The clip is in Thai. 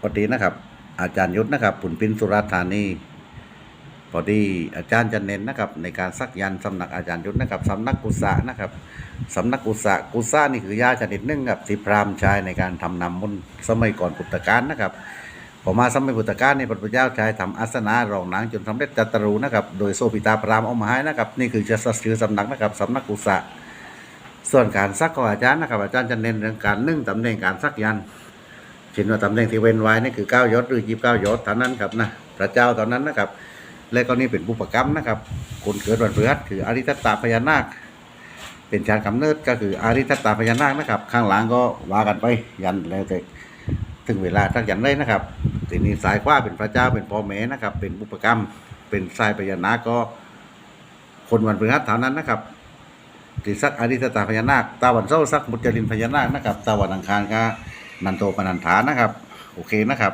พอดีนะครับ อาจารย์ยุทธนะครับปุ่นปินสุราธานีพอดีอาจารย์จะเน้นนะครับ ในการซักยันสำนักอาจารย์ยุทธนะครับสำนักกุศะนะครับสำนักกุศะกุศะนี่คือยาชนิดหนึ่งครับที่พราหมณ์ใช้ในการทำนำมนสมัยก่อนพุทธกาลนะครับพอมาสมัยพุทธกาลนี่พระพุทธเจ้าใช้ทำอาสนะรองนางจนสำเร็จจัตรูนะครับ โดยโซปิตาพราหมณ์เอามาให้นะครับ นี่คือจะชื่อสำนักนะครับสำนักกุศะส่วนการซักของอาจารย์นะครับ อาจารย์จะเน้นเรื่องการนึ่งตำแหน่งการซักยันต์ เช่นว่าตำแหน่งที่เว้นไว้นี่คือเก้ายศหรือยีบเก้ายศเท่านั้นครับนะพระเจ้าตอนนั้นนะครับ และก็นี่เป็นบุปกรรมนะครับคนเกิดวันพฤหัสคืออาริทัตตาพญานาค เป็นชาติกำเนิดก็คืออาริทัตตาพญานาคนะครับ ข้างหลังก็ว่ากันไปยันแล้วแต่ถึงเวลาทักยันเลยนะครับทีนี้สายขวาเป็นพระเจ้าเป็นพ่อแม่นะครับ เป็นบุปกรรม เป็นสายพญานาคก็ คนวันพฤหัสเท่านั้นนะครับติสักอริสตาพญานาค ตาวันเสาร์สักมุจลินพญานาคนะครับ ตาวันอังคารก็ นันโตปนันฐานะครับ โอเคนะครับ